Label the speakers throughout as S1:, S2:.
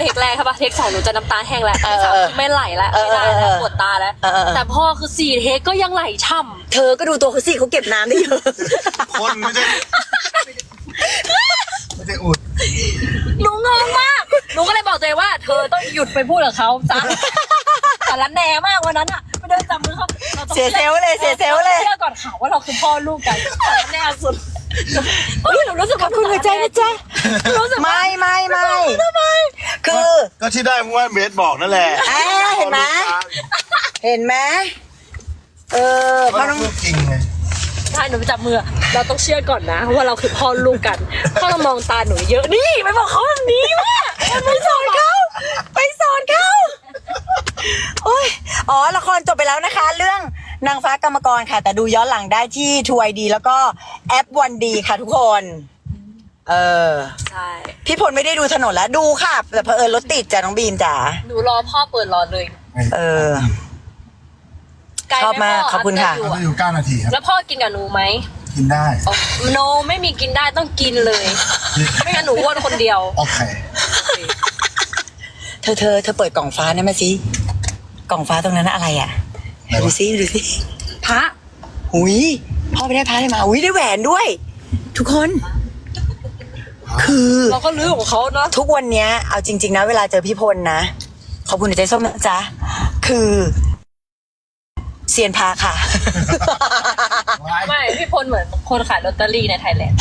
S1: เทคแรกใช่ปะเทคสองหนูจะน้ำตาแห้งแล้ว
S2: เออ
S1: เทคสามคือไม่ไหลแล้ว
S2: เออ
S1: ไม่ได้
S2: เออ
S1: แล้ว
S2: เออ
S1: ปวดตาแล้ว
S2: เออเออเออ
S1: แต่พ่อคือสี่เทคก็ยังไหลช่
S2: เธอก็ดูตัวเขาสิเขาเก็บน้ำได้เยอะ
S3: คนไม่ใช่ไม่ใช่อุดำ
S1: หนูงงมากหนูก็เลยบอกตัวเองว่า เธอต้องหยุดไปพูดกับเขาซะแต่ละแหนมากวันนั้นอะไปเดินจับมือเขาราต้อง
S2: เสียเซลลเลยเสียเซลลเลย
S1: เชื่อก่อนข่าวว่าเราคือพ่อลูกกันแต่ละแหนสุด เฮ้ยหนูรู้สึก
S2: ขอบคุณหัวใจนะจ๊ะ
S1: รู้สึกว่า
S2: ไม่ไม่ไม่คือ
S3: ก็ที่ได้เพราะว่าเบสบอกนั่นแหละ
S2: เอ้ยเห็นไหมเห็นไหมเออ
S3: เพ
S2: พ่อ
S3: ราะ
S2: ต้อง
S3: ลูกจริงไง
S1: ใช่หนูไปจับมือ เราต้องเชื่อก่อนนะ ว่าเราคือพ่อลูกกันพ่อเรามองตาหนูเยอะนี่ไปบอกเขาแบบนี้ว่า
S2: ไปสอนเขาไปสอนเขาโอ้ยอ๋อละครจบไปแล้วนะคะ เรื่อง นางฟ้ากรรมกรค่ะ แต่ดูย้อนหลังได้ที่ทว d ดี แล้วก็แอปวันดีค่ะทุกคน เออ
S1: ใช่
S2: พี่พลไม่ได้ดูถนนแล้วดูค่ะ แต่เพอเอิญรถติดจ้ะน้องบีมจ๋า
S1: หนูรอพ่อเปิดรอเลย
S2: เออ
S1: ไกลไห
S2: ชอบมาก
S1: พ่
S2: ขอบคุณค่ะ
S1: ยู่
S3: เขาจะอยู่เก้านาทีครับ
S1: แล้วพ่อกินกับหนูไหม
S3: กินได้
S1: โนไม่มีกินได้ต้องกินเลย ไม่งั้นหนูอ้วนคนเดียว
S3: โอเค
S2: เธอเธอเธอเปิดกล่องฟ้านะมาสิ กล่องฟ้าตรงนั้นอะไรอะ
S3: ไหนวะ
S2: ดูสิดูสิ
S1: พระ
S2: หุยพ่อไปได้พระอะไรมาหุยได้แหวนด้วย ทุกคน คือ
S1: เราก็ลื้อของเขาเนาะ
S2: ทุกวันเนี้ยเอาจริง ๆ นะ เวลาเจอพี่พลนะขอบคุณใจส้มนะจ๊ะคือเซียนพาค่ะ
S1: ไม่ พี่พลเหมือนคนขายลอตเตอรี่ในไทยแลนด์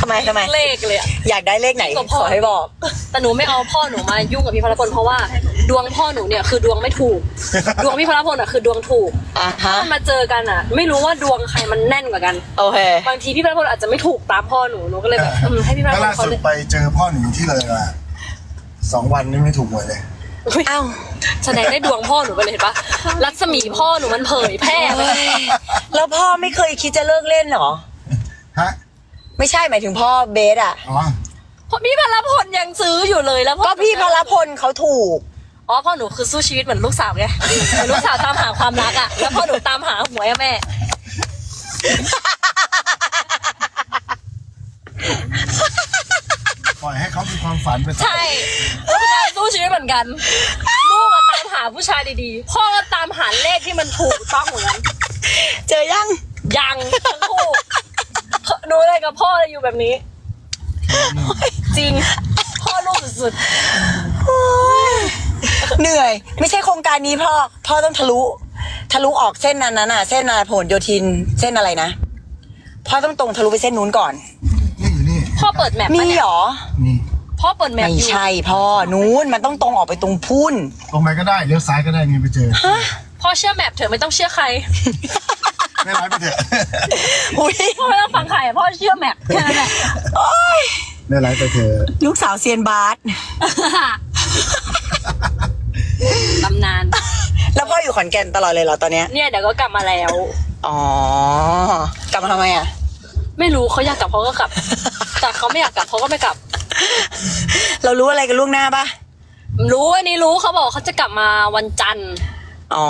S2: ทำไมทำไม
S1: เลขเลยอะ
S2: อยากได้เลขไหน
S1: กับ
S2: ข
S1: พ่อ
S2: อให้บอก
S1: แต่หนูไม่เอาพ่อหนูมายุ่งกับพี่พลพลเพราะว่าดวงพ่อหนูเนี่ยคือดวงไม่ถูก ดวงพี่พลพลอะคือดวงถูก
S2: อะฮะ
S1: ถ้ามาเจอกันอะไม่รู้ว่าดวงใครมันแน่นกว่ากัน
S2: โอเค
S1: บางทีพี่พลพลอาจจะไม่ถูกตามพ่อหนูหนูก็เลยแบบอืมให้พี่พล
S3: แล้ว
S1: พล
S3: ล่า
S1: เขา
S3: สุด
S1: เลย
S3: ไปเจอพ่อหนูที่เลยมาสองวันนี่ไม่ถูกหวยเลย
S2: เอ้า
S1: แสดงได้ดวงพ่อหนูไปเลยเห็นปะรัศมีพ่อหนูมันเผยแพร่ไป
S2: แล้วพ่อไม่เคยคิดจะเลิกเล่นเหรอ
S3: ฮะ
S2: ไม่ใช่หมายถึงพ่อเบสอะ
S3: อ๋อ
S1: เพราะพี่พลพลยังซื้ออยู่เลยแล้วพ่อ
S2: ก็พี่พลพลเขาถูก
S1: อ๋อพ่อหนูคือสู้ชีวิตเหมือนลูกสาวไงเหมือนลูกสาวตามหาความรักอะแล้วพ่อหนูตามหาหวยอะแม่
S3: ปล่อยให้เขามีความฝันไป
S1: ใช่ผู้ชายสู้ชีวิตเหมือนกัน ลูกอะตามหาผู้ชายดีๆ พ่อก็ตามหาเลขที่มันถูกต้องเหมือนกัน
S2: เจอยัง
S1: ยังทั้งคู่ หนูอะไรกับพ่อเลยอยู่แบบนี้ จริง พ่อลูกสุด
S2: เหนื่อย ไม่ใช่โครงการนี้พ่อ พ่อต้องทะลุ ทะลุออกเส้นนั้นน่ะ เส้นนาผลโยธิน เส้นอะไรนะ พ่อต้องตรงทะลุไปเส้นนู้นก่อน
S3: นี่อยู่นี่
S1: ๆพ่อเปิดแมป
S2: มี
S1: ปะเนี่ย
S2: เหรอ
S3: นี่
S1: พ่อเปิดแมป
S2: ไม่
S1: อยู่
S2: ใช่พ่อ นู้นมันต้องตรงออกไปตรงพุ่น
S3: ตรงไปก็ได้เลี้ยวซ้ายก็ได้ไงไปเจอ
S1: พ่อเชื่อแมปเถอะไม่ต้องเชื่อใคร
S3: ไม่ร้ายไปเถอะ
S2: อุ้ย
S1: พ่อไม่ต้องฟังใครอะพ่อเชื่อแมปแค่นั้นแหละ
S3: ไม่ร้ายไปเถอะ
S2: ลูกสาวเซียนบาส
S1: ตำนาน
S2: แล้วพ่ออยู่ขอนแก่นตลอดเลยเหรอตอนเนี้ย
S1: เนี่ยเดี๋ยวก็กลับมาแล้ว
S2: อ๋อกลับมาทำไมอะ
S1: ไม่รู้เขาอยากกลับเขาก็กลับ แต่เขาไม่อยากกลับเขาก็ไม่กลับ
S2: เรารู้อะไรกันล่วงหน้าปะ
S1: รู้อันนี้รู้เขาบอกเขาจะกลับมาวันจันทร์
S2: อ๋อ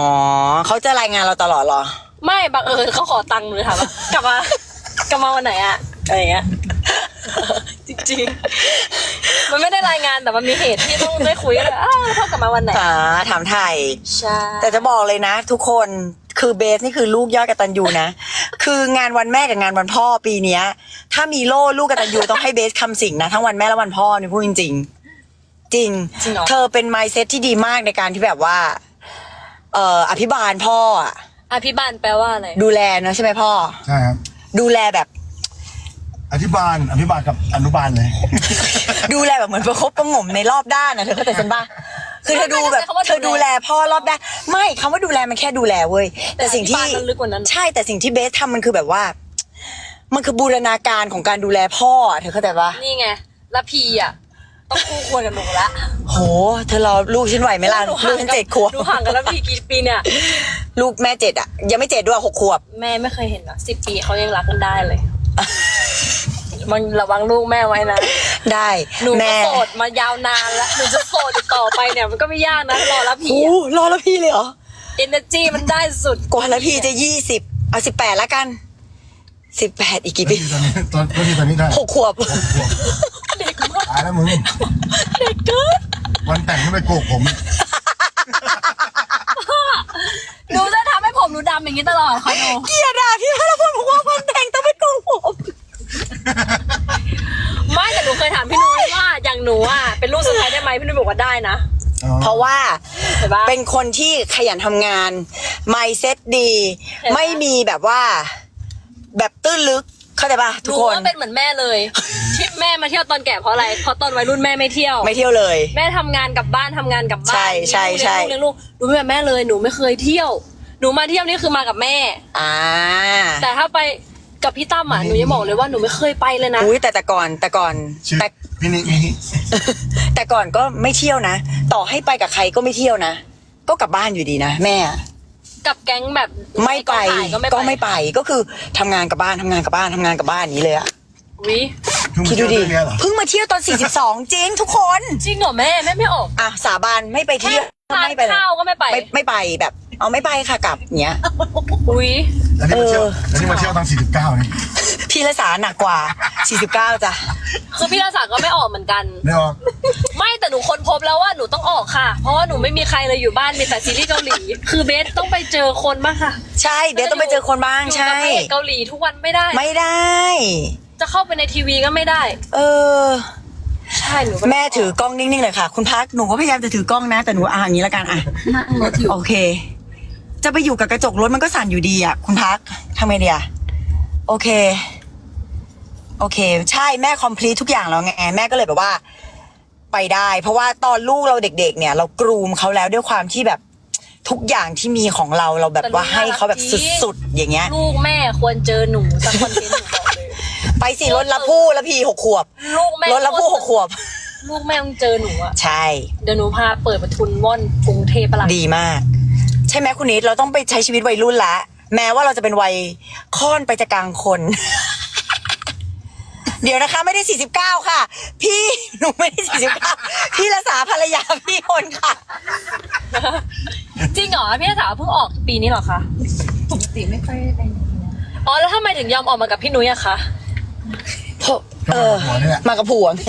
S2: เขาจะรายงานเราตลอดเหรอ
S1: ไม่บังเอิญเขาขอตังค์หนูเลยถามว่ากลับมากลับมาวันไหนอะอะไรอย่างเงี้ย จริงๆ มันไม่ได้รายงานแต่มันมีเหตุที่ต้องได้คุยกันเลยอ้าวพ่อกลับมาวันไหน
S2: อ่าถามไทย
S1: ใช่
S2: แต่จะบอกเลยนะ ทุกคนคือเบสนี่คือลูกยอดกตัญญูนะ คืองานวันแม่กับงานวันพ่อปีเนี้ย ถ้ามีโล่ลูกกตัญญูต้องให้เบสคำสิงนะทั้งวันแม่และวันพ่อนี่พูดจริง ๆ จริง
S1: จริงเหรอ
S2: เธอเป็นไมเซ็ตที่ดีมากในการที่แบบว่า เอ่ออภิบาลพ่ออะ
S1: อภิบาลแปลว่าอะไร
S2: ดูแลเนอะใช่ไหมพ่อ
S3: ใช่ครับ
S2: ดูแลแบบ
S3: อธิบาลอภิบาลกับอนุบาลเลย
S2: ดูแลแบบเหมือนประคบประหงมในรอบด้านนะเธอเข้าใจฉันปะคือเธอดูแบบเธอดูแลพ่อรอบด้านไม่คำว่าดูแลมันแค่ดูแลเว้ยแต่สิ่งที่
S1: อภิบาลมันลึกกว่านั้น
S2: ใช่แต่สิ่งที่เบสทำมันคือแบบว่า มันคือบูรณาการของการดูแลพ่ออะเธอเข้าใจปะ
S1: นี่ไงแล้วพีอะ ต้องคู่ควรกับหนูละ
S2: โห เธอรอลูกฉันไหวไหมล่ะ
S1: หนู
S2: ลู
S1: ห่ากง
S2: ฉัน
S1: กับ
S2: เจ็ดขวบ
S1: หนูห่างกันแล้วพีกี่ปีเนี่ย
S2: ลูกแม่เจ็ดอะยังไม่เจ็ดด้วยหกขวบ
S1: แม่ไม่เคยเห็นนะสิบปีเขายังรักกันได้เลย มันระวังลูกแม่ไว้นะ
S2: ได้
S1: หนูก็
S2: แม่
S1: โสดมายาวนานแล้วหนูจะโสดอีกต่อไปเนี่ย มันก็ไม่ยากนะรอรับพี
S2: โอ้รอแล้วพี่เลยเหรอ
S1: เอเนอร์จีมันได้สุด
S2: กว่าแล้วพี่จะยี่สิบเอาสิบแปดแล้วกันสิบแปดอีกกี่ปี
S3: ตอนนี้ตอนตอนนี้ตอนนี้ได้
S2: หกขวบ
S1: เด็กมาก
S3: ตายแล้วมึง
S1: เด็กเกิน
S3: วันแต่งก็ไปโกกผม
S1: หนูจะทำให้ผมหนูดำอย่างนี้ตลอดคอยดู
S2: เกลียดอะพี่พลพลบอกว่าวันแต่งต้องไปโกงผม
S1: ไม่แต่หนูเคยถามพี่นุ้ยว่าอย่างหนูอะเป็นลูกสะใภ้ได้ไหมพี่นุ้ยบอกว่าได้นะ
S2: เพราะว่า
S1: เห็นปะ
S2: เป็นคนที่ขยันทำงาน ไม่เซ็ตดี
S1: เห็นปะ
S2: ไม่มีแบบว่า แบบตื้นลึก เข้าใจปะ
S1: ห
S2: ทุก
S1: นู
S2: คน
S1: ว่าเป็นเหมือนแม่เลยที่แม่มาเที่ยวตอนแก่เพราะอะไรเพราะตอนวัยรุ่นแม่ไม่เที่ยว
S2: ไม่เที่ยวเลย
S1: แม่ทำงานกลับบ้านทำงานกลับบ้าน
S2: ใช่ใช่ใช่
S1: เลี้ยงลูกเลี้ยงลูกหนูไม่แบบแม่เลยหนูไม่เคยเที่ยว หนูมาเที่ยวนี่คือมากับแม่
S2: อ่า
S1: แต่ถ้าไปกับพี่ตั้มอะหนูยังบอกเลยว่าหนูไม่เคยไปเลยนะ
S2: อุ้ยแต่แต่ก่อนแต่ก่อน
S3: ชื่อ
S2: แต่
S3: พี่นิมิ
S2: แต่ก่อนก็ไม่เที่ยวนะ ต่อให้ไปกับใครก็ไม่เที่ยวนะ ก็กลับบ้านอยู่ดีนะแม่
S1: กับแก๊งแบบ
S2: ไม่ไป
S1: กองถ่ายก็ไม่
S2: ก็ไม่ไปก็คือทำงานกับบ้านทำงานกับบ้านทำงานกับบ้านอย่างนี้เลยอะ
S1: วิ
S3: เพิ่ง
S2: คิ
S3: มา
S2: ดดู
S3: เที่ยว
S2: ดิ
S3: เรื่องเนี้ยเหรอ
S2: เพิ่งมาเที่ยวตอน 42 จริงทุกคน
S1: จริงเหรอแม่แม่ไม่ออก
S2: อะสาบานไม่ไปเที่ยว
S1: ทาน
S2: ไม่ไปเลย
S1: ข้าวก็ไม่ไป
S2: ไม่ไม่ไปแบบ เอาไม่ไปค่ะกลับเนี้ย
S1: อุ้ย
S3: แล้วนี่มาเที่ยว
S2: เออ
S3: แล้วนี่มาเที่ยวตอนสี่สิบเก้านี่
S2: พี่ละสาหนักกว่า 49จ้ะ
S1: คือพี่ราษาก็ไม่ออกเหมือนกัน
S3: ไม่ออก
S1: ไม่แต่หนูค้นพบแล้วว่าหนูต้องออกค่ะ เพราะว่าหนูไม่มีใครเลยอยู่บ้านมีแต่ซีรีส์เกาหลี คือเบสต้องไปเจอคนบ้างค่ะ
S2: ใช่เดี๋ยวต้องไปเจอคนบ้าง
S1: อยู่
S2: ใช่
S1: กับพระเอกเกาหลีทุกวันไม่ได้
S2: ไม่ได้
S1: จะเข้าไปในทีวีก็ไม่ได้
S2: เออ
S1: ใช่หนูก็
S2: แม่ถือกล้องนิ่งๆเลยค่ะ คุณพักหนูก็พยายามจะถือกล้องนะ แต่หนูอ่าอย่างนี้ละกันอะ
S1: นั่งรถอยู่
S2: โอเค จะไปอยู่กับกระจกรถมันก็สั่นอยู่ดีอะ คุณพักทำไงดีอะโอเค โอเค ใช่แม่คอมพลีททุกอย่างแล้วไงแม่ก็เลยแบบว่า ไปได้ เพราะว่าตอนลูกเราเด็ก ๆ เนี่ย เรากรูมเขาแล้วด้วยความที่แบบทุกอย่างที่มีของเราเราแบบว่าให้เขาแบบสุดๆอย่างเงี้ย
S1: ลูกแม่ควรเจอหนูสักคอนเทนต์หนูบอกเลย
S2: ไปสิรถละผู้ละพีหกขวบ
S1: ลูกแม่
S2: รถละผู้หกขวบ
S1: ลูกแม่ต้องเจอหนูอะ
S2: ใช่
S1: เดี๋ยวหนูพาเปิดประทุนว่อนกรุงเทพปะล่ะ
S2: ดีมาก ใช่ไหมคุณนิดเราต้องไปใช้ชีวิตวัยรุ่นละ แม้ว่าเราจะเป็นวัยค่อนไปจะกลางคน เดี๋ยวนะคะ ไม่ได้ 49 ค่ะ พี่หนูไม่ได้ 49 พี่ละสาภรรยาพี่คนค่ะ
S1: จริงเหรอพี่สาวเพิ่งออกปีนี้เหรอคะ
S4: ปกติไม่ค่อยได้ไปไหนนะ
S1: อ๋อแล้วทำไมถึงยอมออกมากับพี่นุ้ยอะคะ
S2: เออ
S3: หัวนี่แหละ
S2: มากับผัวไง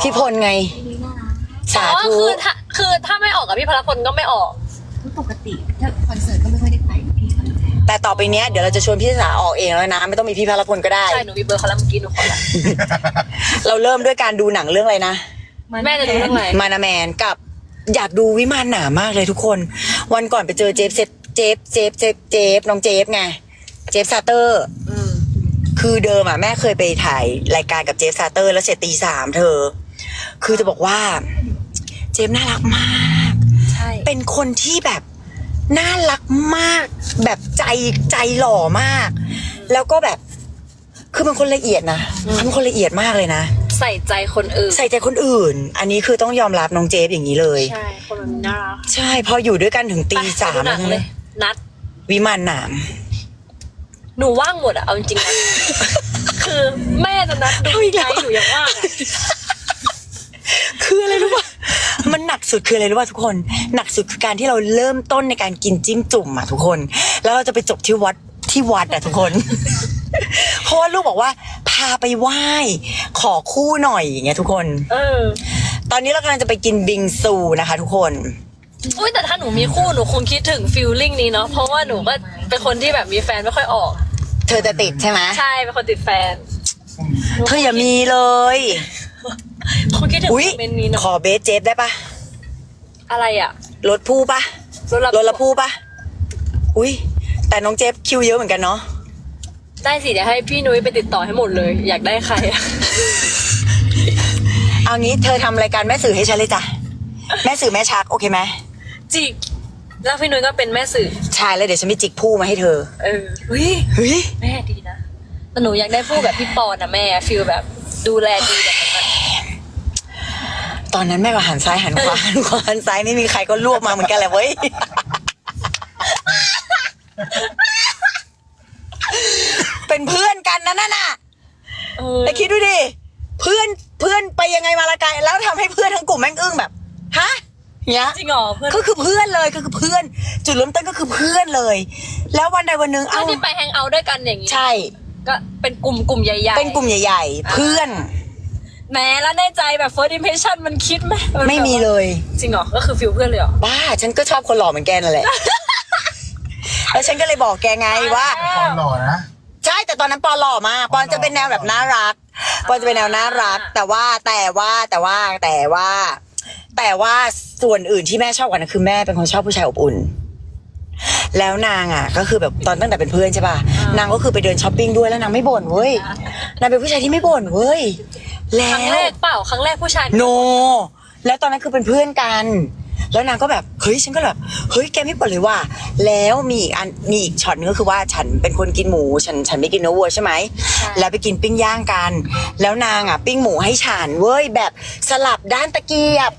S2: พี่พลไง
S4: นี่น่ารัก
S2: สา
S1: อ๋อ
S2: ธุ
S1: คือถ้าคือถ้าไม่ออกกับพี่พลพลก็ไม่ออก
S4: คือปกติถ้าคอนเสิร์ตก็ไม่ค่อยได้ไปพี่เขา
S2: แต่ต่อไปเนี้ยเดี๋ยวเราจะชวนพี่สาออกเองแล้วนะ ไม่ต้องมีพี่พลพลก็ได้
S1: ใช่ หนูมีเบอร์เขาแล้วเมื่อกี้หนูขอละ
S2: เราเริ่มด้วยการดูหนังเรื่องอะไรนะ
S1: แม่จะดูเรื่องอะไร
S2: มานาแมนกับอยากดูวิมานหนามากเลยทุกคน วันก่อนไปเจอเจฟเซฟเจฟเจฟเจฟเจฟน้องเจฟไง เจฟซาเตอร์
S1: อืม
S2: คือเดิมอะแม่เคยไปถ่ายรายการกับเจฟซาเตอร์ แล้วเสร็จตีสามเธอ คือจะบอกว่า เจฟน่ารักมาก
S1: ใช่
S2: เป็นคนที่แบบน่ารักมาก แบบใจใจหล่อมาก แล้วก็แบบคือเป็นคนละเอียดนะเขาเป็นคนละเอียดมากเลยนะ
S1: ใส่ใจคนอื่น
S2: ใส่ใจคนอื่น อันนี้คือต้องยอมรับน้องเจฟอย่างนี้เลย
S1: ใช่ คนมันน่ารัก
S2: ใช่ พออยู่ด้วยกันถึงตี
S1: ไป
S2: สาม
S1: ไปดูหนัง
S2: แล้ว
S1: เล
S2: นะ
S1: ยนัด
S2: วิมานหนาม
S1: หนูว่างหมดอะเอาจริงๆนะ คือแม่จะนัดดูไงหนูยังว่างอะ
S2: คืออะไรรู้ป่ะ มันหนักสุดคืออะไรรู้ป่ะทุกคน หนักสุดคือการที่เราเริ่มต้นในการกินจิ้มจุ่มอะทุกคน แล้วเราจะไปจบที่วัดที่วัดอะทุกคน เพราะว่าลูกบอกว่า พาไปไหว้ ขอคู่หน่อยอย่างเงี้ยทุกคน
S1: เออ
S2: ตอนนี้เรากำลังจะไปกินบิงซูนะคะทุกคน
S1: อุ้ยแต่ถ้าหนูมีคู่หนูคงคิดถึงฟิลลิ่งนี้เนาะเพราะว่าหนูก็เป็นคนที่แบบมีแฟนไม่ค่อยออก
S2: เธอจะติดใช่ไหม
S1: ใช่เป็นคนติดแฟน
S2: เธออย่ามีเลย
S1: คงคิดถึง
S2: อุ้ย
S1: โมเมนต์นี้เนาะ
S2: ขอเบสเจฟได้ปะ
S1: อะไรอะ
S2: รถผู้ปะ
S1: รถรับ
S2: รถละผู้ปะอุ้ยแต่น้องเจฟคิวเยอะเหมือนกันเนาะ
S1: ได้สิเดี๋ยวให้พี่นุ้ยไปติดต่อให้หมดเลย อยากได้ใครอะ
S2: เอางี้เธอทำรายการแม่สื่อให้ฉันเลยจ้ะแม่สื่อแม่ชักโอเคไหม
S1: จิก แล้วพี่นุ้ยก็เป็นแม่สื่อ
S2: ใช่แล้วเดี๋ยวฉันไปจิกผู้มาให้เธอ
S1: เออเฮ้ย
S2: เฮ้ย
S1: แม่ดีนะแต่หนูอยากได้ผู้แบบพี่ปอนนะแม่ฟิลแบบดูแลดีแบบนั้นอะ
S2: ตอนนั้นแม่ก็หันซ้ายหันขวาหันขวาหันซ้ายไม่มีใครก็รวบมาเหมือนกันแหละเว้ยเป็นเพื่อนกันนะนั่นน่ะ
S1: เออ
S2: แต่คิดดูดิเพื่อนเพื่อนไปยังไงมาละกายแล้วทำให้เพื่อนทั้งกลุ่มแม่งอึ้งแบบฮะ เนี้ย
S1: จริงเหรอเพื่อน
S2: ก็คือเพื่อนเลยก็คือเพื่อน จุดเริ่มต้นก็คือเพื่อนเลย แล้ววันใดวันหนึ่ง
S1: เพื่อ
S2: เอ้าน
S1: ที่ไปแฮงเอาท์ด้วยกันอย่างนี้
S2: ใช่
S1: ก็เป็นกลุ่มกลุ่มใหญ่ๆ
S2: เป็นกลุ่มใหญ่ ๆ เพื่อน
S1: แหมแล้วในใจแบบ first impression มันคิดไหมนแบบ
S2: ไม่มีเลย
S1: จริงเหรอก็คือฟิลเพื่อนเลยเหรอ
S2: บ้าฉันก็ชอบคนหล่อเหมือนแกนั่นแหละ แล้วฉันก็เลยบอกแกไงว่า
S3: ตอนหล่อนะ
S2: ใช่แต่ตอนนั้นปอนหล่อมากปอนจะเป็นแนวแบบน่ารัก ปอนจะเป็นแนวน่ารัก แต่ว่าแต่ว่าแต่ว่าแต่ว่า แต่ว่าส่วนอื่นที่แม่ชอบกว่านั้นคือแม่เป็นคนชอบผู้ชายอบอุ่น แล้วนางอะ ก็คือแบบตอนตั้งแต่เป็นเพื่อนใช่ป่ะนางก็คือไปเดินช้อปปิ้งด้วยแล้วนางไม่บ่นเว้ยนางเป็นผู้ชายที่ไม่บ่นเว้ยแล้
S1: ครั้งแร
S2: ว
S1: กเปล่าครั้งแรกผู้ชาย
S2: โน แล้วตอนนั้นคือเป็นเพื่อนกัน แล้วนางก็แบบเฮ้ยฉันก็แบบเฮ้ยแกไม่เปิดเลยว่ะแล้วมีอีกอันมีอีกช็อตนึงก็คือว่าฉันเป็นคนกินหมูฉันฉันไม่กินเนื้อวัวใช่ไหม แล้วไปกินปิ้งย่างกัน แล้วนางอะปิ้งหมูให้ฉันเว้ยแบบสลับด้านตะเกียบ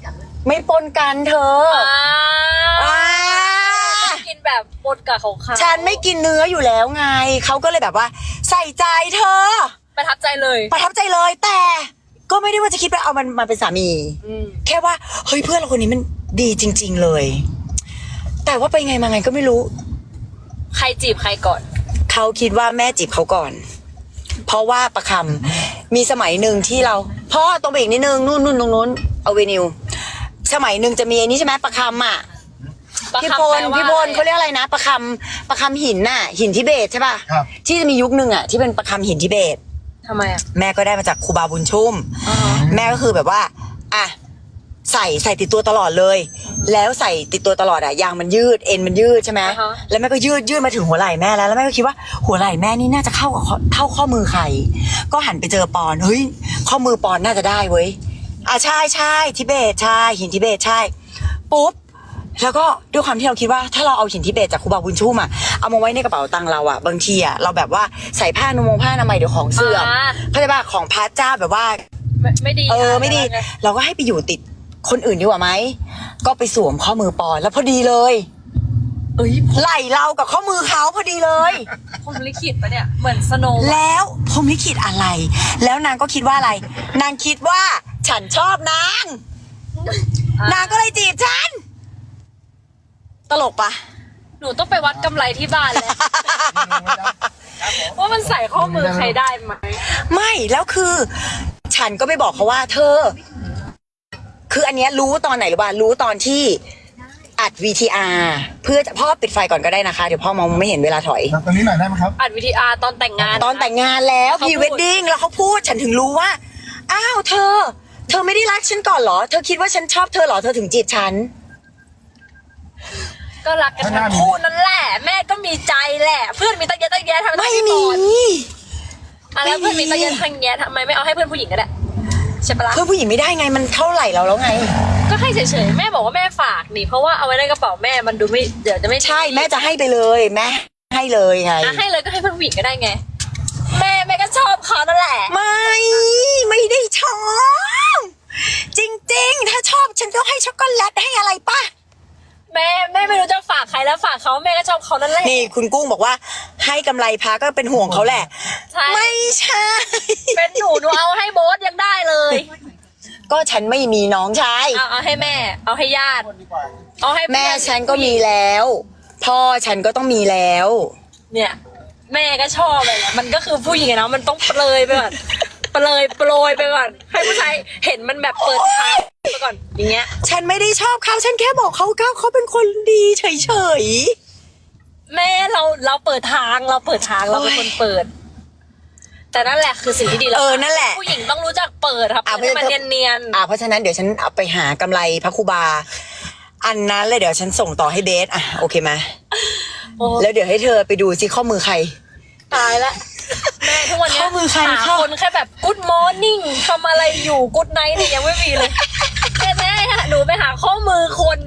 S2: ไม่ปนกันเธอ
S1: อ่า
S2: อ่า
S1: กินแบบบดกับของเขา
S2: ฉันไม่กินเนื้ออยู่แล้วไง เขาก็เลยแบบว่า ใส่ใจเธอ
S1: ประทับใจเลย
S2: ประทับใจเลยแต่ก็ไม่ได้ว่าจะคิดว่าเอามันมาเป็นสามี
S1: อืม
S2: แค่ว่าเฮ้ยเพื่อนเราคนนี้มันดีจริง ๆเลย แต่ว่าไปไงมาไงก็ไม่รู้
S1: ใครจีบใครก่อน
S2: เขาคิดว่าแม่จีบเขาก่อน เพราะว่าประคำมีสมัยหนึ่งที่เราพ่อตรงไปอีกนิดนึงนู่นนู่นตรงนู้นเอาเวนิว สมัยหนึ่งจะมีอันนี้ใช่ไหมประคำอะ
S1: ประ
S2: พี่
S1: คำ
S2: พล
S1: แปลว่า
S2: พี่พล
S1: อะไร
S2: เขาเรียกอะไรนะประคำประคำหินน่ะ หินทิเบตใช่ป่ะ
S3: ครับ
S2: ที่จะมียุคหนึ่งอะที่เป็นประคำหินทิเบต
S1: ทำไมอะ
S2: แม่ก็ได้มาจากครูบาบุญชุ่มแม่ก็คือแบบว่า อะ ใส่ใส่ติดตัวตลอดเลย แล้วใส่ติดตัวตลอดอะยางมันยืด เอ็นมันยืดใช่ไหม
S1: อ่าฮะ
S2: แล้วแม่ก็ยืดยืดมาถึงหัวไหล่แม่แล้ว แล้วแม่ก็คิดว่าหัวไหล่แม่นี่น่าจะเข้ากับข้อเท่าข้อมือใคร ก็หันไปเจอปอน เฮ้ย ข้อมือปอนน่าจะได้เว้ย อะใช่ใช่ทิเบตใช่หินทิเบตใช่ปุ๊บแล้วก็ด้วยความที่เราคิดว่าถ้าเราเอาหินทิเบตจากครูบาบุญชุ่มอะเอามาไว้ในกระเป๋าตังค์เราอะบางทีอะเราแบบว่าใส่ผ้าอนุโมงผ้าอนามัยเดี๋ยวของเสื่อม
S1: อ่า
S2: เข้าใจป่ะของพระเจ้าแบบว่า
S1: ไม่ไม่ดี
S2: เออไม่ดีะเราก็ให้ไปอยู่ติดคนอื่นดีกว่าไหมก็ไปสวมข้อมือปอนแล้วพอดีเลย
S1: เอ้ย
S2: ไหลเรากับข้อมือเขาพอดีเลย
S1: ผมลิขิตปะเนี่ย เหมือนสโนว์
S2: แล้วผมลิขิตอะไร แล้วนางก็คิดว่าอะไร นางคิดว่าฉันชอบนาง นางก็เลยจีบฉัน ตลกปะ
S1: หนูต้องไปวัดกำไรที่บ้านแล้วว่ามันใส่ข้อมือใครได้ไหม
S2: ไม่แล้วคือ ฉันก็ไปบอกเขาว่า เธอ คืออันเนี้ยรู้ตอนไหนหรือป่ะรู้ตอนที่ อัด VTR เพื่อจะพ่อปิดไฟก่อนก็ได้นะคะ เดี๋ยวพ่อมองไม่เห็นเวลาถอย
S3: ตรงนี้หน่อยได้ไหมครับ
S1: อัดวิทีอาร์ตอนแต่งงาน
S2: ตอนแต่งงานแล้ว
S1: เขาพูด
S2: พรีเวดดิ้งแล้วเขาพูดฉันถึงรู้ว่า อ้าวเธอ เธอไม่ได้รักฉันก่อนเหรอ เธอคิดว่าฉันชอบเธอเหรอเธอถึงจีบฉัน
S1: ก็รักกันทั้งคู่นั่นแหละ แม่ก็มีใจแหละ เพื่อนมีตั้งเยอะตั้งแยะทำไม
S2: ไม่
S1: ต้อง
S2: มี
S1: ก่อนอะแล้ว
S2: ไม่
S1: เพื่อน
S2: มี
S1: มีตั้งเยอะตั้งแยะทำไมไม่เอาให้เพื่อนผู้หญิงก็ได้ใช่ปะล่ะ
S2: เพื่อนผู้หญิงไม่ได้ไงมันเท่าไหร่เราแล้วไง
S1: ก็ให้เฉยๆแม่บอกว่าแม่ฝากนี่เพราะว่าเอาไว้ในกระเป๋าแม่มันดูไม่เดี๋ยวจะไม่ดี
S2: ใช่แม่จะให้ไปเลยแม่ให้เลยไง
S1: อะให้เลยก็ให้เพื่อนผู้หญิงก็ได้ไง แม่แม่ก็ชอบเขานั่นแหละ
S2: ไม่ไม่ได้ชอบจริงๆ ถ้าชอบฉันก็ให้ช็อกโกแลตให้อะไรป่ะ
S1: แม่แม่ไม่รู้จะฝากใครแล้วฝากเขาแม่ก็ชอบเขานั่นแหละ
S2: นี่คุณกุ้งบอกว่าให้กำไรพาก็เป็นห่วงเขาแหละ
S1: ใช่
S2: ไม่ใช่
S1: เป็นหนูหนูเอาให้โบ๊ทยังได้เลย
S2: ก็ฉันไม่มีน้องชาย
S1: เอาเอาให้แม่ เอาให้ญาติเอาให้
S2: แม่
S1: เพื่อ
S2: ฉันก็มีแล้ว พ่อฉันก็ต้องมีแล้ว
S1: เนี่ย แม่ก็ชอบเลยแหละมันก็คือผู้หญิงอะเนาะมันต้องเปลยไปก่อนเปลยโปรยไปก่อนให้ผู้ชายเห็นมันแบบเปิดทางไปก่อนอย่างเงี้ย
S2: ฉันไม่ได้ชอบเขาฉันแค่บอกเขาเขาเขาเป็นคนดีเฉย
S1: แม่เราเราเปิดทางเราเปิดทางเราเป็นคนเปิด แต่นั่นแหละคือสิ่งที่ดี
S2: ๆ
S1: แล้ว
S2: เออนั่นแหละ
S1: ผู้หญิงต้องรู้จักเปิดครับ
S2: อะ
S1: เปิดให้มัน
S2: ไม่ใช่
S1: เนียน
S2: อ่าเพราะฉะนั้นเดี๋ยวฉันเอาไปหากำไรพระครูบา อันนั้นเลยเดี๋ยวฉันส่งต่อให้เบสอะโอเคไหม
S1: ๆโอ้
S2: แล้วเดี๋ยวให้เธอไปดูซิข้อมือใคร
S1: ตายละแม่ทุกวันเนี้ย
S2: ข้อมือใคร
S1: หา
S2: เข้า
S1: คนแค่แบบ good morning ทำอะไรอยู่ good night เนี่ยยังไม่มีเลยแม่แม่ฮะหนูไปหาข้อมือคน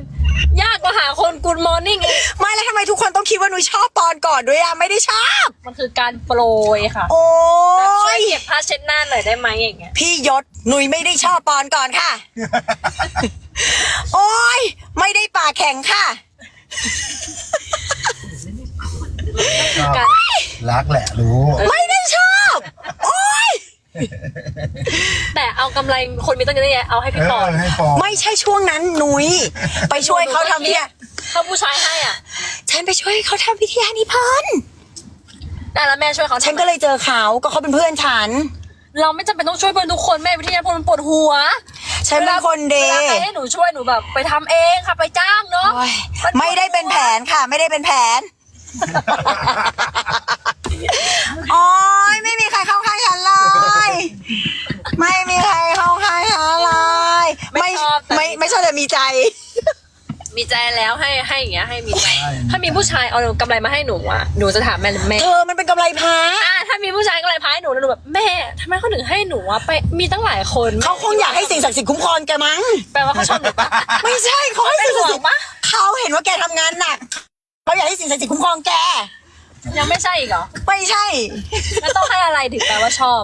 S1: ยากกว่าหาคน good morning อีก
S2: ไม่แล้วทำไมทุกคนต้องคิดว่าหนูชอบปอนก่อนด้วยอะไม่ได้ชอบ
S1: มันคือการโปรยค่ะ
S2: โอ้
S1: แบบช่วย
S2: ย
S1: เก็บผ้าเช็ดหน้าหน่อยได้ไหมอย่างเงี้ย
S2: พี่ยศหนุยไม่ได้ชอบปอนก่อนค่ะ โอ้ยไม่ได้ป่าแข็งค่ะ
S1: การ
S3: รักแหละรู้
S2: ไม่ได้ชอบ โอ้ย
S1: แต่เอากำไรคนมีตั้งเยอะแยะเอาให้
S3: เอ
S1: พี่ปอ
S3: อนให้ปอ
S2: ไม่ใช่ช่วงนั้นหนุยไปช่วยเขาทำพิธี
S1: ถ้าผู้ชายให้อะ
S2: ฉันไปช่วยเขาทำพิธีนิพนธ์
S1: ได้แล้วแม่ช่วยเขาทำไม
S2: ฉันก็เลยเจอเขาก็เขาเป็นเพื่อนฉัน
S1: หเราไม่จำเป็นต้องช่วยเพื่อนทุกคนแม่วิทยาพลมันปวดหัว
S2: ฉันเป็นคนดี
S1: เวลาใครให้หนูช่วยหนูแบบ ไปทำเองค่ะไปจ้างเนาะ
S2: โอ้ยไม่ได้เป็นแผนค่ะ ไม่ได้เป็นแผน โอ้ยไม่มีใครเข้าข้างฉันเลย ไม่มีใครเข้าข้างฉันเลย ไม่ไม่ไม่ชอบแต่มีใจ
S1: มีใจแล้วให้ให้อย่างเงี้ยให้มีใจ ถ้ามีผู้ชายเอากำไรมาให้หนูอะหนูจะถามแม่แม่
S2: เธอมันเป็นกำไรพระ
S1: อะถ้ามีผู้ชายกำไรพายหนูแล้วหนูแบบแม่ทำไมเขาถึงให้หนูอะไปมีตั้งหลายคน
S2: เขาคงอยากให้สิ่งศักดิ์สิทธิ์คุ้มครองแกมั้ง
S1: แปลว่าเขาชอบหนูปะ
S2: ไม่ใช่เขาให้สิ่งศักดิ์สิทธิ์
S1: เป็นห่วงปะ
S2: เขาเห็นว่าแกทำงานหนัก เขาอยากให้สิ่งศักดิ์สิทธิ์คุ้มครองแก
S1: ยังไม่ใช่อีกเหรอ
S2: ไม่ใช่
S1: แล้วต้องให้อะไรถึงแปลว่าชอบ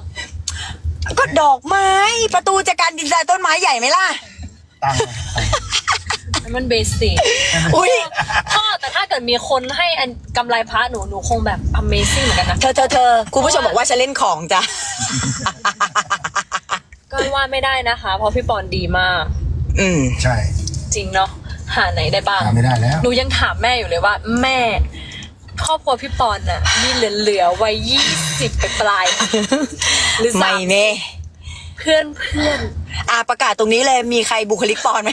S2: ก็ดอกไม้ ประตูจากการดินทรายต้นไม้ใหญ่ไหมล่ะ
S3: ตังค์
S1: มันเบสิก
S2: อุ้ย
S1: พ่อแต่ถ้าเกิดมีคนให้อันกำไรพระหนูหนูคงแบบ Amazing เหมือนกันนะ
S2: เธอเธอเธอคุณผู้ชมบอกว่าฉันเล่นของจ้ะ
S1: ก็ว่าไม่ได้นะคะ เพราะพี่ปอนดีมาก
S2: อืม
S3: ใช่
S1: จริงเนาะ หาไหนได้บ้าง
S3: หาไม่ได้แล้ว
S1: หนูยังถามแม่อยู่เลยว่า แม่ ครอบครัวพี่ปอนน่ะ มีเหลือๆวัยยี่สิบไปปลายๆหรือ
S2: ไม่
S1: สาม
S2: เน่
S1: เพื่อนเพื่อน
S2: อ่าประกาศตรงนี้เลยมีใครบุคลิกปอนไหม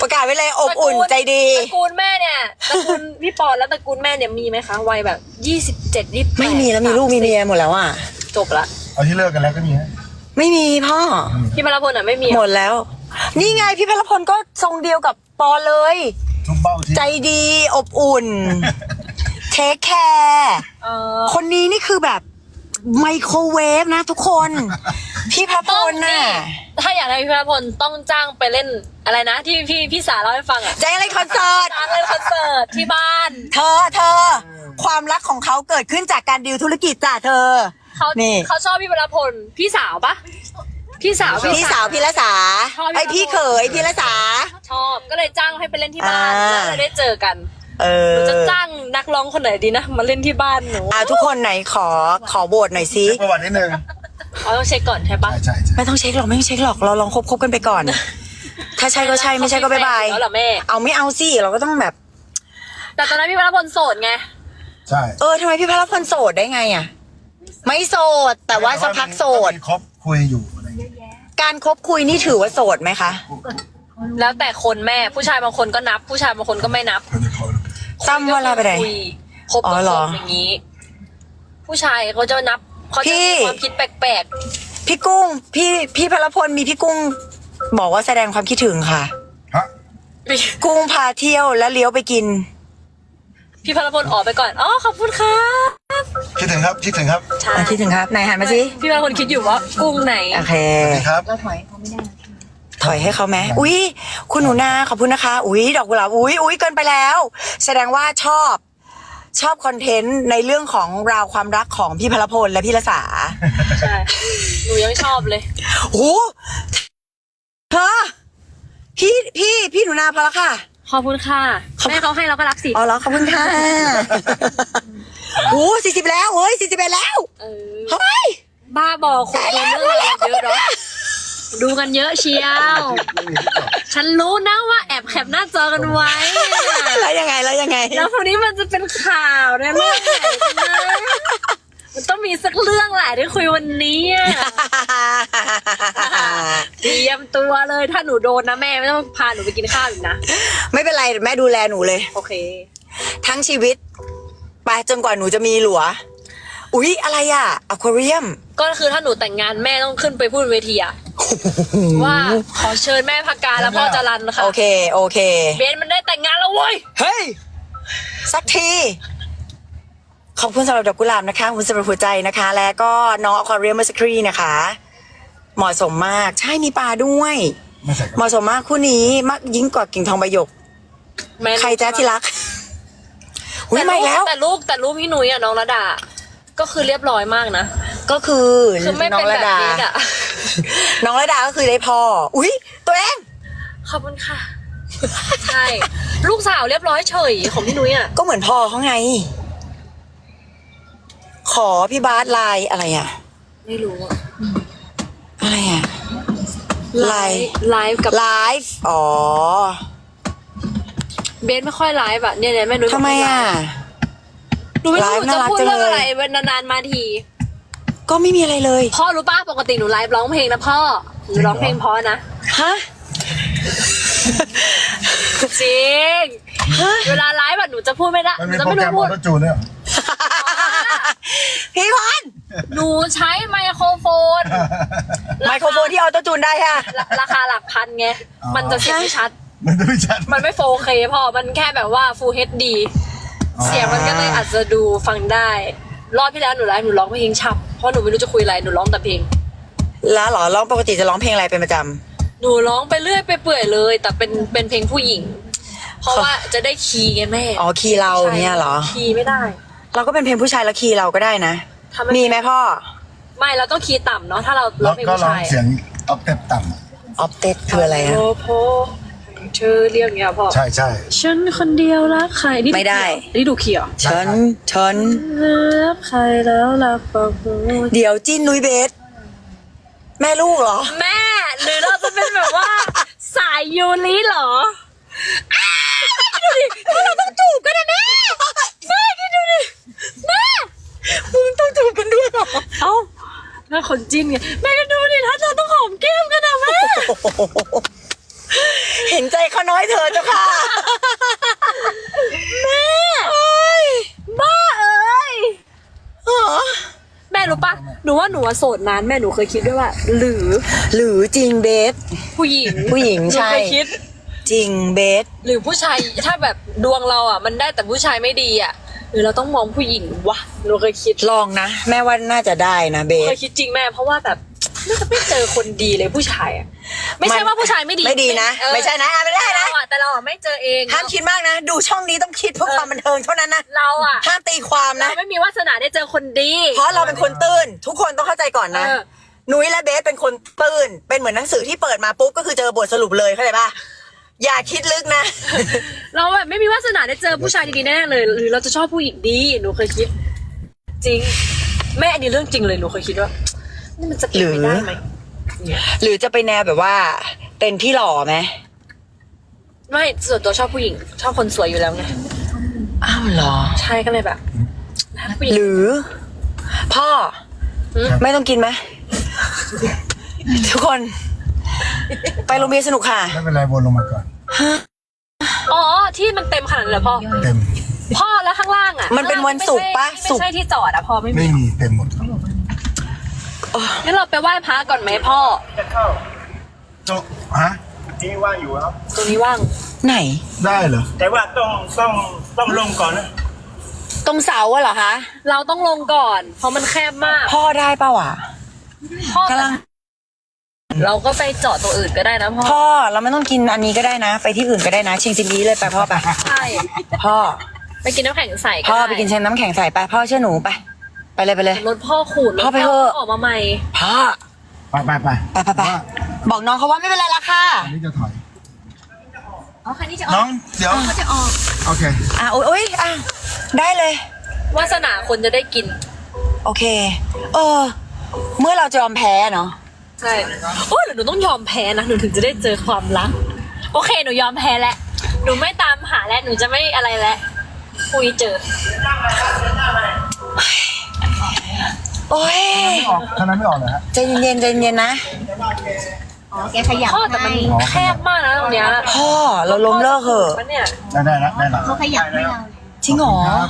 S2: ประกาศไว้เลยอบอุ่นใจดี
S1: ตระกูลแม่เนี่ยตระกูลพี่ปอนแล้วตระกูลแม่เนี่ยมีไหมคะวัยแบบยี่สิบเจ็ดยี่สิบ
S2: ไม่มีแล้วมีลูกมีเมียหมดแล้วอะ
S1: จบละ
S3: เอาที่เลิกกันแล้วก็มีนะ
S2: ไม่มีพ่อ
S1: พี่มาลาพลอะไม่มี
S2: หมดแล้ว นี่ไงพี่พลพลก็ทรงเดียวกับปอนเลย
S3: ทุบเบ้าที่
S2: ใจดีอบอุ่น เทคแคร์
S1: เออ
S2: คนนี้นี่คือแบบไมโครเวฟนะทุกคน พี่พลพ
S1: ต้อง
S2: ลน่ะ
S1: นี่ถ้าอยากได้พี่มาลาพลต้องจ้างไปเล่นอะไรนะ ที่พี่พี่สาเล่าให้ฟังอะ
S2: ใจอะไรคอนเสิร์ต
S1: จ้างเล่นคอนเสิร์ตที่บ้าน
S2: เธอเธอ ความรักของเขาเกิดขึ้นจากการดีลธุรกิจจ้ะเธอ
S1: เขา
S2: นี่
S1: เขาชอบพี่มาลาพล พี่สาวปะพี่สาว
S2: พี่สาวพี่ละสา
S1: ชอบพี่
S2: ไอพี่เขยพี่ละสา
S1: ชอบ ก็เลยจ้างให้ไปเล่นที่บ้าน
S2: อ่า
S1: แล้วเลยได้เจอกัน
S2: เออ
S1: หนูจะจ้างนักร้องคนไหนดีนะมาเล่นที่บ้านหนู
S2: อะทุกคนไหนขอขอโบทหน่อยสิ
S3: เช็คประวัตินิดนึง
S1: เอาต้องเช็คก่อนใช่ปะ
S3: ใช่ใช่ใช่
S2: ไม่ต้องเช็คหรอกไม่ต้องเช็คหรอกเราลองคบคบกันไปก่อน ถ้าใช่ก็ใช่ไม่ใช่ก็บายบาย
S1: แล้วเหรอแม่
S2: เอาไม่เอาสิเราก็ต้องแบบ
S1: แต่ตอนนั้นพี่มาลาพลโสดไง
S3: ใช่
S2: เออทำไมพี่พระพลโสดได้ไงอะ ไม่โสด แต่ว่าสักพักโสด
S3: มีคบคุยอยู่อะไรอย่างเงี้ย
S2: การคบคุยนี่ถือว่าโสดไหมคะ
S1: แล้วแต่คนแม่ผู้ชายบางคนก็นับ ผู้ชายบางคนก็ไม่นับ
S2: ตั้มเวลาไปไหน
S1: คุยคบ
S2: อ๋
S1: ก็
S2: อเหร
S1: ค
S2: อ
S1: บอย่างนี้ ผู้ชายเขาจะนับเขาจะ
S2: พี่
S1: มีความคิดแปลก
S2: พี่กุ้ง พี่พี่พลพลมีพี่กุ้ง บอกว่าแสดงความคิดถึงค่ะ
S3: ฮะ
S1: ๆพี่
S2: กุ้งพาเที่ยวแล้วเลี้ยวไปกิน
S1: พี่พลพลออกไปก่อน อ๋อ ขอบคุณค่ะ
S3: คิดถึงครับคิดถึงครับ
S1: ใช่
S2: อะคิดถึงครับไหนหันมาสิ
S1: พี่พลพลคิดอยู่ว่ากุ้งไหน
S2: โอเค
S3: สวัสดีครับ
S4: เราถอยเขาไม่ได้นะ
S2: ถอยให้เขาไหมอุ้ยคุณหนูนาขอบคุณนะคะ อุ้ยดอกกุหลาบอุ้ยอุ้ยเกินไปแล้ว แสดงว่าชอบ ชอบคอนเทนต์ในเรื่องของราวความรักของพี่พลพลและพี่ละสา
S1: ใช่ หนูยังชอบเลย
S2: โอ้เธอพี่พี่พี่หนูนาพอแล้วค่ะ
S1: ขอบคุณค่ะ
S2: ขอบ
S1: แม่เขาให้เราก็รักสิ
S2: อ๋อเหรอขอบคุณค่ะโอ้สี่สิบแล้วเฮ้ยสี่สิบเอ็ดแล้ว
S1: เออ
S2: เฮ้ย
S1: บ้าบอคนดูเรื่องอะไรเยอะเนาะดูกันเยอะเชียว ฉันรู้นะว่าแอบแคปหน้าจอกันไว้
S2: แล้วยังไงแล้วยังไง
S1: แล้วพรุ่งนี้มันจะเป็นข่าวในเรื่องไหนกันนะ มันต้องมีสักเรื่องแหละที่คุยวันนี้อะเตรียมตัวเลยถ้าหนูโดนนะแม่ไม่ต้องพาหนูไปกินข้าวอีกนะ
S2: ไม่เป็นไรแม่ดูแลหนูเลย
S1: โอเค
S2: ทั้งชีวิต ไปจนกว่าหนูจะมีหลัว อุ๊ย อะไรอะอควาเรียม
S1: ก็คือถ้าหนูแต่งงานแม่ต้องขึ้นไปพูดบนเวทีอะว่าขอเชิญแม่พักการและพ่อจรันค่ะ
S2: โอเค โอเค
S1: เบนมันได้แต่งงานแล้วเว้ย
S2: เฮ้ย สักที ขอบคุณสำหรับดอกกุหลาบนะคะขอบคุณสำหรับหัวใจนะคะ และก็น้องอควาเรียมเมอร์สครีนะคะ เหมาะสมมาก ใช่มีปลาด้วย
S3: ไม่ใส่ก
S2: เหมาะสมมากคู่นี้มากยิ่งกว่ากิ่งทองใบหยก
S1: แม่
S2: ใครจ้าที่รักอุ้ย
S1: แต่
S2: ไม่
S1: รูป
S2: แล้ว
S1: แต่รูปแต่รูปพี่หนุ่ยอะน้องระดา ก็คือเรียบร้อยมากนะ
S2: ก็คือ
S1: คือไม่
S2: น้อ
S1: เป็น
S2: ง
S1: แบ
S2: ระ
S1: บ
S2: ดา
S1: นี้อะ
S2: น้องระดาก็คือได้พ่อ อุ้ยตัวเอง
S1: ขอบคุณค่ะ ใช่ ลูกสาวเรียบร้อยเฉยของพี่นุ้ยอะ
S2: ก็เหมือนพ่อเขาไง ขอพี่บาสไลน์อะไรอะ
S1: ไม่รู้อะ
S2: อะไรอะ ไลฟ์
S1: ไลฟ์กับ
S2: ไลฟ์อ๋อ
S1: เบสไม่ค่อยไลฟ์อะเนี่ยเนี่ยแม่นุ้ย
S2: ทำไมอะ
S1: หนูไม่รู้หนู
S2: ไลฟ์
S1: จะ
S2: น่ารัก
S1: พูด
S2: จัง
S1: เรื่อง
S2: เลย
S1: อะไรเว้ยนานๆมาที
S2: ก็ไม่มีอะไรเลย
S1: พ่อรู้ป่ะปกติหนูไลฟ์ร้องเพลงนะพ่อหนูร้องเพลงเพราะนะ
S2: ฮะ
S1: จริง เวลาไลฟ์แบบหนูจะพูดไม่ได้
S3: มัน
S1: หนู
S3: มี
S1: จะ
S3: โปร
S1: ไม่
S3: แกร
S1: รู้
S3: มอ
S1: พู
S3: อ
S1: ด
S3: โต้จูนเนี่ย
S2: พี่พร
S1: หนูใช้ไมโครโฟน
S2: ไมโครโฟนที่ออโต้จูนได้ค่ะ
S1: ราราคาหลักพันไงมันจะเสียงไม่ชัด
S3: มันจะไม่ชัด
S1: มันไม่ 4K พอ มันแค่แบบว่า Full HD เสียงมันก็เลยอาจจะดูฟังได้ รอบที่แล้วหนูไลฟ์หนูร้องเพลงฉับ เพราะหนูไม่รู้จะคุยอะไร หนูร้องแต่เพลง
S2: แล้วเหรอร้องปกติจะร้องเพลงอะไรเป็นประจ
S1: หนูร้องไปเรื่อยไปเปื่อยเลย แต่เป็นเป็นเพลงผู้หญิง เพราะว่าจะได้คีย์ไงแม่ำ
S2: อ๋อคีย์เราเนี่ยเหรอ
S1: คีย์ไม่ได้
S2: เราก็เป็นเพลงผู้ชายแล้วคีย์เราก็ได้นะ
S1: ทำไม
S2: มีไหมพ่อ
S1: ไม่เราต้องคีย์ต่ำเนาะถ้าเราร้
S3: แล้
S1: อง
S3: ว
S1: เพลง
S3: ก็
S1: ผู้
S3: ร้อง
S1: ชาย
S3: เสียงออฟเต็ปต่
S2: ออฟเต็ดคืออะไรอะ
S1: โโพเธอเรียกอย่างเงี้ยพ่อำ
S3: ใช่ใช่
S1: ฉันคนเดียวรักใครนี่
S2: ไม่ได้
S1: นี่ดูเขียว
S2: ฉันฉัน
S1: รักใครแล้วรักบอกหนู
S2: เดี๋ยวจิ้นนุ้ยเบส แม่ลูกเหรอ
S1: แม่ หรือเราจะเป็นแบบว่า สายยูริเหรออ้า วดูดิเราต้องจูบกันนะแม่แม่คิดดูดิแม่
S2: มึงต้องจูบกันด้วยเหรอ
S1: เอ้าถ้าคนจิ้นไงแม่ก็ดูดิถ้าเราต้องหอมแก้มกันนะแม่
S2: เห็นใจเขาน้อยเธอเจ้าค่ะ
S1: แม่บ้าเอ้ย
S2: อ๋อ
S1: แม่รู้ปะหนูว่าหนูอะโสดนานแม่หนูเคยคิดด้วยว่า หรือ
S2: หรือจริงเบส
S1: ผู้หญิง
S2: ผู้หญิง
S1: นู
S2: ใช่
S1: เคยคิด
S2: จริงเบส
S1: หรือผู้ชายถ้าแบบดวงเราอะ มันได้แต่ผู้ชายไม่ดีอะหรือเราต้องมองผู้หญิงวะหนูเคยคิด
S2: ลองนะ แม่ว่าน่าจะได้นะเบ
S1: เค
S2: ส
S1: ยคิดจริงแม่เพราะว่าแบบไม่ไม่เจอคนดีเลยผู้ชายอะไม่ใช่
S2: มัน
S1: ว่าผู้ชายไม่ดี
S2: ไม่ดีนะ
S1: เออ
S2: ไม่ใช่นะอะไม่ได้นะ
S1: เราอะแต่เราอะไม่เจอเอง
S2: ห้ามคิดมากนะ ดูช่องนี้ต้องคิดเพื่อความบันเทิงเท่านั้นนะ
S1: เราอะ
S2: ห้ามตีความ
S1: เรา
S2: นะ
S1: ไม่มีวาสนาได้เจอคนดี
S2: เพราะเราเป็นคนตื้น ทุกคนต้องเข้าใจก่อนนะ
S1: เออ
S2: นุ้ยและเบสเป็นคนตื้น เป็นเหมือนหนังสือที่เปิดมาปุ๊บก็คือเจอบทสรุปเลยเข้าใจปะ อย่าคิดลึกนะ
S1: เราแบบไม่มีวาสนาได้เจอผู้ชายดีๆแน่เลย หรือเราจะชอบผู้หญิงดีหนูเคยคิด จริง แม่อันนี้เรื่องจริงเลยหนูเคยคิดว่านี่มันจะเป็นไปได้ไหมเนี่ย
S2: หรือจะไปแนวแบบว่าเป็นพี่หล่อไหม
S1: ไม่ส่วนตัวชอบผู้หญิง ชอบคนสวยอยู่แล้วไง
S2: อ้าวเหรอ
S1: ใช่ก็เลยแบบผู้หญิง
S2: หรือ พ่อ
S1: หืม
S2: ไม่ต้องกินไหมทุกคน ไปโรงเรียนสนุกค่ะ
S3: ไม่เป็นไรวนลงมาก่อน
S1: อ๋อ ที่มันเต็มขนาดนั้นเลยพ่อ
S3: เต็ม
S1: พ่อแล้วข้างล่างอะ
S2: มันเป็นวันศุกร์ปะ
S1: ไม่
S2: ศุกร์
S1: ใช่ที่จอดอะพ่อไม่
S3: ไม่
S1: มี
S3: มีเต็มหมด
S1: งั้นเราไปไหว้พระก่อนไหมพ่อ
S3: โจ๊ะฮะ
S5: ที่ว่างอยู่ครับ
S1: ตรงนี้ว่าง
S2: ไหน
S3: ได้เหรอ
S5: แต่ว่าต้องต้องต้องลงก่อนนะ
S2: ตรงเสาอะเหรอคะ
S1: เราต้องลงก่อน เพราะมันแคบมาก
S2: พ่อได้เปล่าวะ
S1: พ่อกำ
S2: ลัง
S1: เราก็ไปจอดตัวอื่นก็ได้นะพ่อ
S2: พ่อเราไม่ต้องกินอันนี้ก็ได้นะ ไปที่อื่นก็ได้นะ ชิงซิมนี้เลยไปพ่อไป
S1: ใช่
S2: พ่อ
S1: ไปกินน้ำแข็งใส่ก็
S2: พ่อ
S1: ด้
S2: ไปกินเชนน้ำแข็งใส่ไปพ่อเชื่อหนูไป ไปเลยไปเลย
S1: รถพ่อขูด
S2: พ่อไปเถอะ
S1: ออกมาใหม่
S2: พ่อ
S3: ไปไปไป
S2: ไปไปไปบอกน้องเขาว่าไม่เป็นไรละค่ะ
S3: อันนี้จะถอย
S4: อ๋อคันนี้จะอ
S3: น้
S4: อ
S3: อกง เดี๋ยว
S4: เขาจะออก
S3: โอเค
S2: อะโอ้ยอะได้เลย
S1: วาสนาคนจะได้กิน
S2: โอเค เออ เมื่อเราจะยอมแพ้เนาะ
S1: ใช่โอ้ยหนูต้องยอมแพ้นะหนูถึงจะได้เจอความรัก โอเคหนูยอมแพ้แล้วหนูไม่ตามหาแล้วหนูจะไม่อะไรแล้วคุยเจอ
S2: โอ้ย
S3: ไม่ออกเท่านั้นไม่ออกเลยฮะ
S2: ใจเย็นๆใจเย็นๆนะ
S4: อ๋อแกขยับ
S1: พ่อแต่มัน
S4: ให้
S3: อ๋อ
S1: แคบมากนะตรงเนี้ย
S2: พ่อเราล้มเลิกเหอะ
S1: มันเนี่ย
S3: ได้ได้แล้วได้แล้ว
S4: เขาขยับให้เรา
S2: จริงเหรอ
S3: ครับ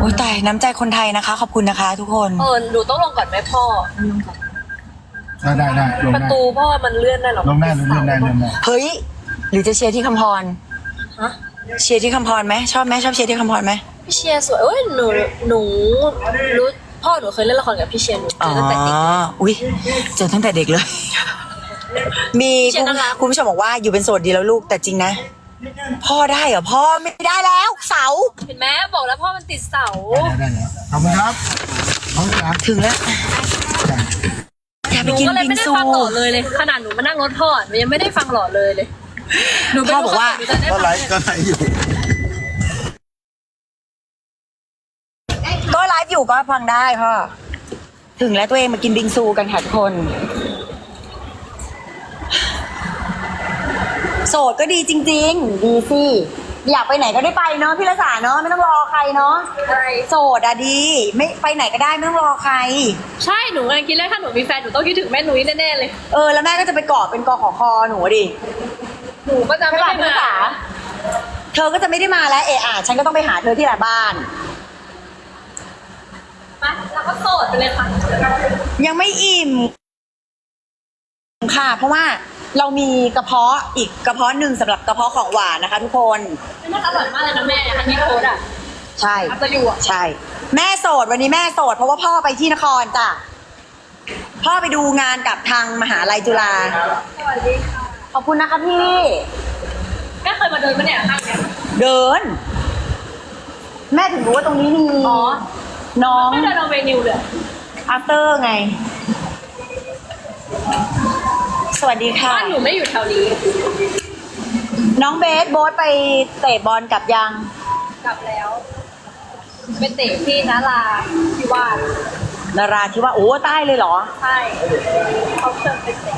S2: โอ้ยตายน้ำใจคนไทยนะคะ ขอบคุณนะคะทุกคน
S1: เออหนูต้องลงก่อนไหมพ่อ
S4: ลงก่อน
S3: ได้ได้ได้ลง
S1: ประ
S3: ได้
S1: ตูพ่อมันเลื่อนได้หรอ
S3: ลงได้ลงได้ลงได้
S2: เฮ้ยหรือจะเชียร์ที่คำพร
S1: ฮะ
S2: เชียร์ที่คำพรไหมชอบไหมชอบเชียร์ที่คำพรไหม
S1: พี่เชียร์สวยเอ้ยหนูหนูรู้พ่อหนูเคยเล่นละครกับพี่เชียร์หนูเจ
S2: อ๋อ
S1: อตั้งแต่เด็ก
S2: อุ้ยเจอตั้งแต่เด็กเลย มี
S1: เชียร์น่ารัก
S2: คุณผู้ชมบอกว่าอยู่เป็นโสดดีแล้วลูกแต่จริงนะ พ่อได้เหรอพ่อไม่ได้แล้วเสา
S1: เห็นไหมบอกแล้วพ่อมันติดเสา
S3: ได้ได้แล้วขอบคุณครับน้องจ๋า
S2: ถึงแล้วอยาก
S1: ห
S2: ไป
S1: นู
S2: กิน
S1: ก็เลย
S2: บิ
S1: ไม่
S2: ง
S1: ได้
S2: ซู
S1: ฟังหล่อเลยเลย ขนาดหนูมานั่งรถพ่อหนูยังไม่ได้ฟังหล่อเลยเลยหนูไป
S2: พ่อ
S1: ดู
S2: บอกว่า
S1: หนูจะได้
S3: ก็
S1: ฟัง
S3: ไลฟ์ก็ไลฟ์อยู่
S2: ก็ไลฟ์อยู่ก็ฟังได้พ่อ ถึงแล้วตัวเองมากินบิงซูกันค่ะทุกคน สดก็ดีจริง ๆ ดีสิอยากไปไหนก็ได้ไปเนาะพี่ละสาเนาะไม่ต้องรอใครเนาะ
S1: อะไร
S2: โสดอะดี ไม่ไปไหนก็ได้ไม่ต้องรอใคร
S1: ใช่หนูกำลังคิดเลยถ้าหนูมีแฟนหนูต้องคิดถึงแม่หนุ่ยแน่ๆเลย
S2: เออแล้วแม่ก็จะไปเกาะเป็นกอขอคอหนูอะดิ
S1: หนูก็จะไม่
S2: ใช่
S1: ได้
S2: ป่ะพี่
S1: มา
S2: ละสาเธอก็จะไม่ได้มาแล้วเอะอะฉันก็ต้องไปหาเธอที่หลังบ้าน
S1: มาเราก็โสดไปเลยค่ะ
S2: ยังไม่อิ่ม ค่ะ เพราะว่า เรามีกระเพาะอีกกระเพาะหนึ่งสำหรับกระเพาะของหวานนะคะทุกคน
S1: มันอร่อยมากเลยนะแม่อันนี้โคตรอะ
S2: ใช่
S1: อัพจะอยู่อะ
S2: ใช่ แม่โสดวันนี้แม่โสดเพราะว่าพ่อไปที่นครจ้ะพ่อไปดูงานกับทางมหาลัยจุฬา
S1: สวัสดีค่ะ
S2: ขอบคุณนะคะพี่
S1: แม่เคยมาเดินปะเนี่ยห้างเนี้ย
S2: เดิน แม่ถึงรู้ว่าตรงนี้มี
S1: อ๋อ
S2: น้อง
S1: ไม่เดินเอาเวนิวเลย
S2: อัฟเตอร์ไง สวัสดีค่ะ
S1: บ้านหนูไม่อยู่แถวนี้
S2: น้องเบสโบ๊ทไปเตะบอลกับยัง
S1: กลับแล้วเป็นเตะที่นาราที่วาด
S2: นาราที่ว่าโอ้ใต้เลยเหรอ
S1: ใช่เขาเชิญไปเตะ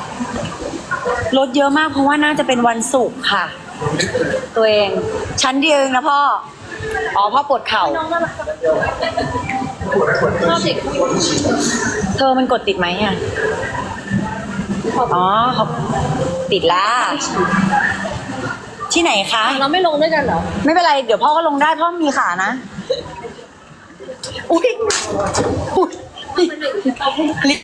S2: รถเยอะมากเพราะว่าน่าจะเป็นวันศุกร์ค่ะ ตัวเองชั้นเดียวเองนะพ่อ อ๋อพ่อปวดเข่า
S1: น้องน่ารักชอบเด็กผู้หญิง
S2: เธอมันกดติดไหมอะ อ๋อเขาติดละที่ไหนคะ
S1: เราไม่ลงด้วยกันเหรอ
S2: ไม่เป็นไร เดี๋ยวพ่อก็ลงได้พ่อมีขานะ อุ้ยอุ๊ยลิฟ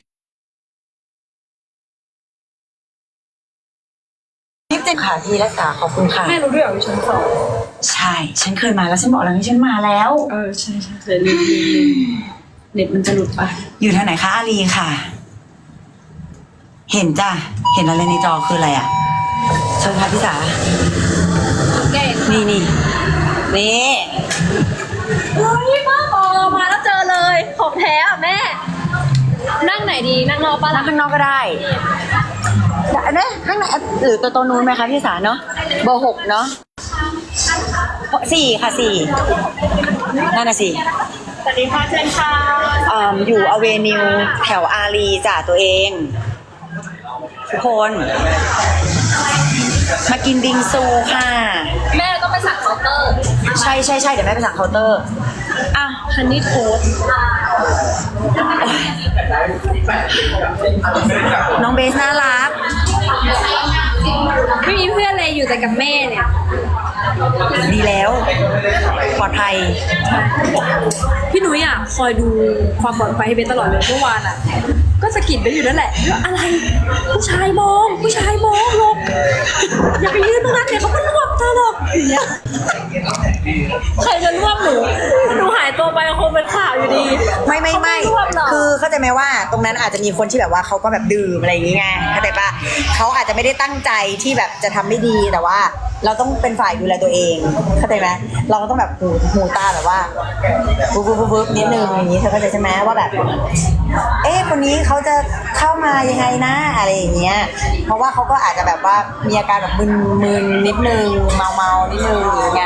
S2: ลิฟต์เจ็ดขาทีรักษาขอบคุณค่ะ
S1: แม่รู้ด้วยเหรอวิชั้นสอง
S2: ใช่ ฉันเคยมาแล้วฉันบอกแล้วนี่ฉันมาแล้ว
S1: เออ ใช่ใช่เคยลืมลืมลืมเน็ตมันจะหลุดไป
S2: อยู่ทางไหนคะอารีค่ะ เห็นจ้ะ เห็นอะไรในจอคืออะไรอะเชิญค่ะพี่สา
S1: เก่ง
S2: นี่นี่นี่
S1: เฮ้ยป้าปอมาแล้วเจอเลย ของแท้อะแม่ นั่งไหนดี นั่งนอกป้า
S2: นั่งข้างนอกก็ได้ได้ไหมข้างในหรือตัวโตวนู้นไหมคะพี่สาเนาะเบอร์หกเนาะสี่ค่ะสี่นั่นน่ะสี่
S1: สวัสดีค่ะเชิญค่ะ
S2: อ่าอยู่อเวนิวแถวอารีจ้ะตัวเอง ทุกคน มากินบิงซูค่ะ
S1: แม่ต้องไปสั่งเคาน์เตอร์
S2: ใช่ใช่ใช่เดี๋ยวแม่ไปสั่งเคาน์เตอร์
S1: อะฮันนี่โทส
S2: น้องเบสน่ารัก
S1: ไม่มีเพื่อนเลยอยู่แต่กับแม่เนี่ย
S2: ดีแล้ว ปลอดภัย
S1: พี่หนุ่ยอะ คอยดูความปลอดภัยให้เบนตลอดเลยเมื่อวานอะ ก็สะกิดไปอยู่นั่นแหละว่าอะไร ผู้ชายมอง ผู้ชายมองหลงอย่าไปยืนตรงนั้นเดี๋ยวเขาก็รว เธอหรอกอย่างเงี้ยใครจะรวบหนูหนูหายตัวไปคงเป็นข่าวอยู่ดี
S2: ไม่ไม่ไม่
S1: เขาไม่รวบหรอก
S2: คือเข้าใจไหมว่าตรงนั้นอาจจะมีคนที่แบบว่าเขาก็แบบดื่มอะไรอย่างเงี้ยเข้าใจปะเขาอาจจะไม่ได้ตั้งใจที่แบบจะทำไม่ดีแต่ว่า เราต้องเป็นฝ่ายดูแลตัวเอง เข้าใจไหมเราก็ต้องแบบหูหูตาแบบว่าบุ๊บบุ๊บบุ๊บบุ๊บนิดนึงอย่างนี้เธอเข้าใจใช่ไหมว่าแบบ เอ๊ะคนนี้เขาจะเข้ามายังไงนะอะไรอย่างเงี้ย เพราะว่าเขาก็อาจจะแบบว่ามีอาการแบบมึนๆนิดนึงเมาเมาๆนิดนึงไง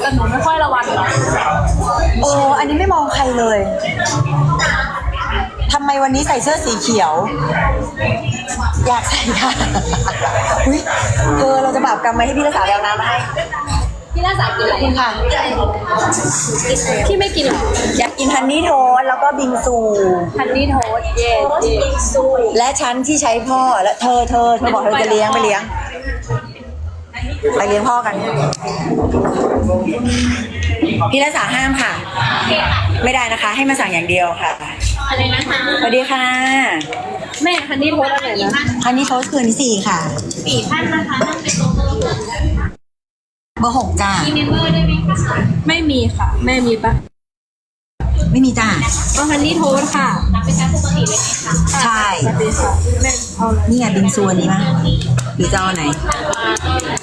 S1: แต่หนูไม่ค่อยระวังหรอก
S2: เอออันนี้ไม่มองใครเลยทำไมวันนี้ใส่เสื้อสีเขียว อยากใส่ค่ะอุ้ยเออเราจะบาปกรรมไหมให้พี่รักษาแววน้ำมาให้
S1: พี่น่าสากินอะไร
S2: คุณค่ะ
S1: พี่ไม่กินหรอ
S2: อยากกินฮันนี่โทสต์แล้วก็บิงซู
S1: ฮันนี่โทสเย่เย่ซู
S2: และชั้นที่ใช้พ่อและเธอเธอเธอบอกเธอจะเลี้ยงไปเลี้ยง ไปเลี้ยงพ่อกัน พี่รักษาห้ามค่ะ ไม่ได้นะคะ ให้มาสั่งอย่างเดียวค่ะ
S1: อะไรนะคะ
S2: สวัสดีค่ะ
S1: แม่ฮันนี่โทสอะไรนะ
S2: ฮันนี่โทสต์คืนที่สี่ค่ะ
S1: สี่ท่านนะคะนั่งเป็นโต๊ะตลก
S2: เบอร์หกจ้า
S1: มีเมมเบอร์ได้ไหมคะไม่มีค่ะ แม่มีปะ
S2: ไม่มีจ้า
S1: เอาฮันนี่โทสค่ะเป็นชั้นปกติเลยค่ะ
S2: ใช่
S1: สวัสดีค่ะแม่เอาอะไร
S2: นี่ไงบิงซูอันนี้มั้ยหรือจะเอาไหน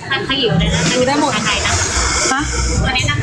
S4: ทานขยิบเลยนะ
S1: ดูได้หมด
S4: ไทยนะ
S2: ฮะ
S4: วันนี้นะ